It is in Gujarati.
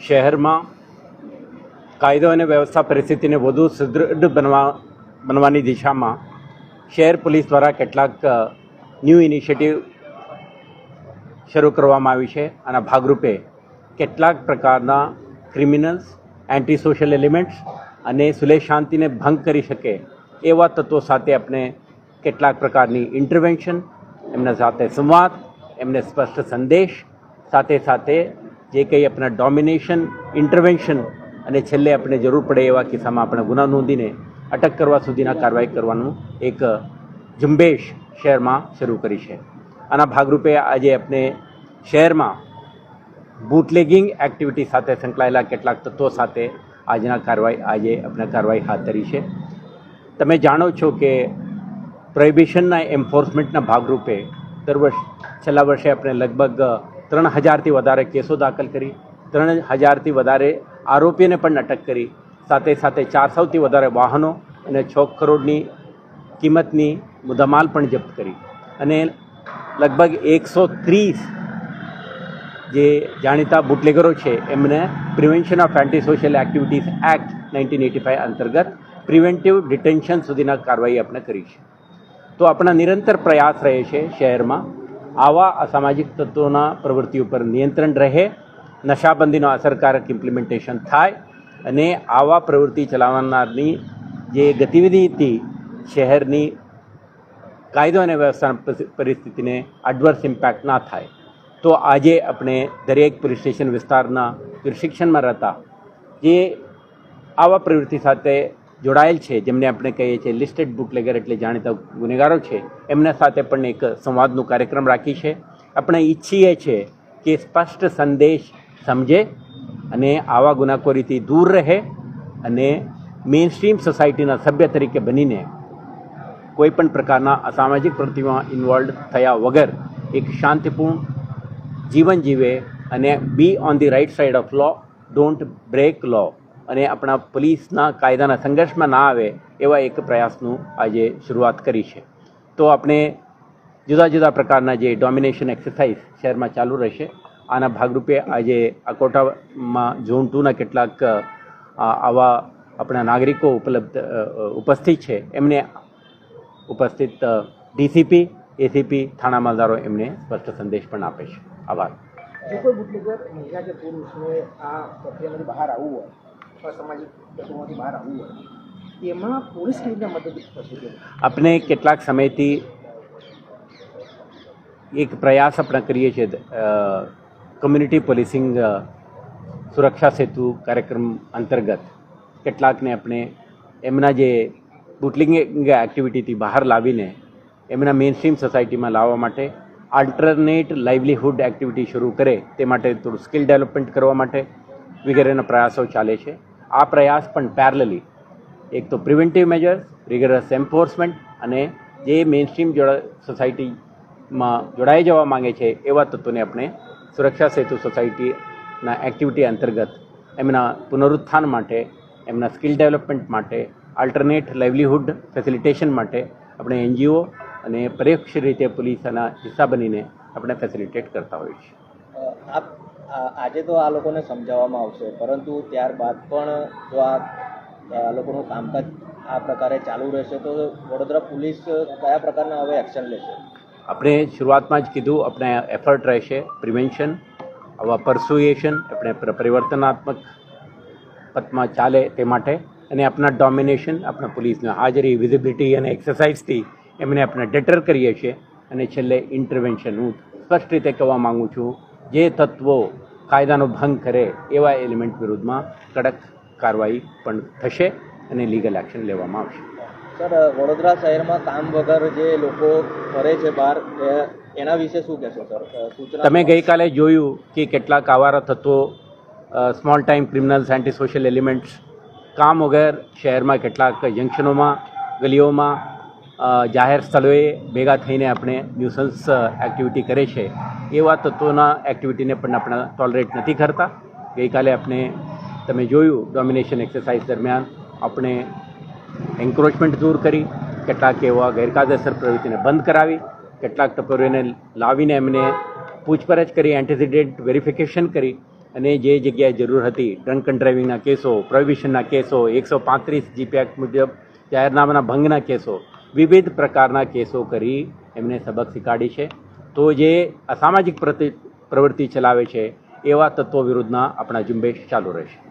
શહેરમાં કાયદો અને વ્યવસ્થા પરિસ્થિતિને વધુ સુદૃઢ બનવા બનવાની દિશામાં શહેર પોલીસ દ્વારા કેટલાક ન્યૂ ઇનિશિયેટિવ શરૂ કરવામાં આવી છે આના ભાગરૂપે કેટલાક પ્રકારના ક્રિમિનલ્સ એન્ટી સોશિયલ એલિમેન્ટ્સ અને સુલેહ શાંતિને ભંગ કરી શકે એવા તત્વો સાથે આપણે કેટલાક પ્રકારની ઇન્ટરવેન્શન એમના સાથે સંવાદ, એમને સ્પષ્ટ સંદેશ સાથે સાથે જે કંઈ આપણા ડોમિનેશન ઇન્ટરવેન્શન અને છેલ્લે આપણે જરૂર પડે એવા કિસ્સામાં આપણે ગુના નોંધીને અટક કરવા સુધીના કાર્યવાહી કરવાનું એક ઝુંબેશ શહેરમાં શરૂ કરી છે. આના ભાગરૂપે આજે આપણે શહેરમાં બુટલેગિંગ એક્ટિવિટી સાથે સંકળાયેલા કેટલાક તત્વો સાથે આજના કાર્યવાહી, આજે આપણે કાર્યવાહી હાથ ધરી છે. તમે જાણો છો કે પ્રોહિબિશનના એન્ફોર્સમેન્ટના ભાગરૂપે દર વર્ષ, છેલ્લા વર્ષે આપણે લગભગ ત્રણ હજારથી વધારે કેસો દાખલ કરી, ત્રણ હજારથી વધારે આરોપીને પણ અટક કરી. સાથે સાથે ચારસોથી વધારે વાહનો અને છ કરોડની કિંમતની મુદ્દામાલ પણ જપ્ત કરી. અને લગભગ એકસો ત્રીસ જે જાણીતા બુટલેગરો છે, એમને prevention of anti social activities act nineteen eighty five અંતર્ગત પ્રિવેન્ટિવ ડિટેન્શન સુધીના કાર્યવાહી આપણે કરી છે. તો આપણા નિરંતર પ્રયાસ રહે છે શહેરમાં આવા અસામાજિક તત્વોના પ્રવૃત્તિ ઉપર નિયંત્રણ રહે, નશાબંધીનો અસરકારક ઇમ્પ્લિમેન્ટેશન થાય અને આવા પ્રવૃત્તિ ચલાવનારની જે ગતિવિધિ હતી શહેરની કાયદો અને વ્યવસ્થા પરિસ્થિતિને એડવર્સ ઇમ્પેક્ટ ના થાય. તો આજે આપણે દરેક પોલીસ સ્ટેશન વિસ્તારના શિક્ષણમાં રહેતા જે આવા પ્રવૃત્તિ સાથે જોડાયેલ છે, જેમને આપણે કહીએ છીએ લિસ્ટેડ બુટલેગર એટલે જાણીતા ગુનેગારો છે, એમના સાથે પણ એક સંવાદનો કાર્યક્રમ રાખી છે. આપણે ઈચ્છીએ છીએ કે સ્પષ્ટ સંદેશ સમજે અને આવા ગુનાખોરીથી દૂર રહે અને મેઇન સ્ટ્રીમ સોસાયટીના સભ્ય તરીકે બનીને કોઈ પણ પ્રકારના અસામાજિક પ્રવૃત્તિમાં ઇન્વોલ્વ થયા વગર એક શાંતિપૂર્ણ જીવન જીવે અને be on the right side of law don't break law અને આપણા પોલીસના કાયદાના સંઘર્ષમાં ના આવે એવા એક પ્રયાસનું આજે શરૂઆત કરી છે. તો આપણે જુદા જુદા પ્રકારના જે ડોમિનેશન એક્સરસાઇઝ શહેરમાં ચાલુ રહેશે, આના ભાગરૂપે આજે અકોટામાં ઝોન ટુના કેટલાક આવા આપણા નાગરિકો ઉપલબ્ધ ઉપસ્થિત છે. એમને ઉપસ્થિત ડીસીપી, એસીપી, થાણા માલદારો એમને સ્પષ્ટ સંદેશ પણ આપે છે. આભાર. જો કોઈ બુટલેગર મહિલા કે પુરુષને આ પ્રક્રિયામાંથી બહાર આવવું હોય આપણે કેટલાક સમયથી એક પ્રયાસ આપણે કરીએ છીએ કમ્યુનિટી પોલીસિંગ સુરક્ષા સેતુ કાર્યક્રમ અંતર્ગત કેટલાકને આપણે એમના જે બુટલિંગ એક્ટિવિટીથી બહાર લાવીને એમના મેઇન સ્ટ્રીમ સોસાયટીમાં લાવવા માટે આલ્ટરનેટ લાઇવલીહુડ એક્ટિવિટી શરૂ કરે તે માટે થોડું સ્કિલ ડેવલપમેન્ટ કરવા માટે વગેરેના પ્રયાસો ચાલે છે. આ પ્રયાસ પણ પેરેલલી એક તો પ્રિવેન્ટિવ મેજર્સ રિગરસ એન્ફોર્સમેન્ટ અને જે મેઇન સ્ટ્રીમ સોસાયટીમાં જોડાઈ જવા માંગે છે, એવા તત્વોને આપણે સુરક્ષા સેતુ સોસાયટીના એક્ટિવિટી અંતર્ગત એમના પુનરુત્થાન માટે, એમના સ્કિલ ડેવલપમેન્ટ માટે આલ્ટરનેટ લાઇવલીહુડ ફેસિલિટેશન માટે આપણે એનજીઓ અને પરોક્ષ રીતે પોલીસના હિસ્સા બનીને આપણે ફેસિલિટેટ કરતા હોઈએ છીએ. આપ આજે તો આ લોકોને સમજાવવામાં આવશે, પરંતુ ત્યારબાદ પણ જો આ લોકોનું કામકાજ આ પ્રકારે ચાલુ રહેશે, તો વડોદરા પોલીસ કયા પ્રકારના હવે એક્શન લેશે? આપણે શરૂઆતમાં જ કીધું, આપણે એફર્ટ રહેશે, પ્રિવેન્શન, આવા પરસુએશન આપણે પરિવર્તનાત્મક પથમાં ચાલે તે માટે, અને આપણા ડોમિનેશન આપણા પોલીસની હાજરી વિઝિબિલિટી અને એક્સરસાઇઝથી એમને આપણે ડેટર કરીએ છીએ, અને છેલ્લે ઇન્ટરવેન્શન હું સ્પષ્ટ રીતે કહેવા માગું છું જે તત્વો કાયદાનો ભંગ કરે એવા એલિમેન્ટ વિરુદ્ધમાં કડક કાર્યવાહી પણ થશે અને લીગલ એક્શન લેવામાં આવશે. સર વડોદરા શહેરમાં કામ વગર જે લોકો ફરે છે બહાર એના વિશે શું કહેશો સર? સૂચના તમે ગઈકાલે જોયું કે કેટલાક આવારા તત્વો small time criminals anti social elements કામ વગર શહેરમાં કેટલાક જંકશનોમાં ગલીઓમાં જાહેર સ્થળોએ ભેગા થઈને આપણે ન્યુસન્સ એક્ટિવિટી કરે છે. એવા તત્વોના એક્ટિવિટીને પણ આપણે ટોલરેટ નથી કરતા. ગઈકાલે આપણે, તમે જોયું, ડોમિનેશન એક્સરસાઇઝ દરમિયાન આપણે એન્ક્રોચમેન્ટ દૂર કરી, કેટલાક એવા ગેરકાયદેસર પ્રવૃત્તિને બંધ કરાવી, કેટલાક ટપરીઓને લાવીને એમને પૂછપરછ કરી એન્ટિસિડેન્ટ વેરિફિકેશન કરી અને જે જગ્યાએ જરૂર હતી ડ્રંક એન્ડ ડ્રાઇવિંગના કેસો પ્રોહિબિશનના કેસો, એકસો પાંત્રીસ જીપી એક્ટ મુજબ જાહેરનામાના ભંગના કેસો વિવિધ પ્રકારના કેસો કરી એમને સબક શીખાડી છે. તો જે અસામાજિક પ્રતિ, પ્રવૃત્તિ ચલાવે છે, એવા તત્વો વિરુદ્ધના આપણા ઝુંબેશ ચાલુ રહેશે.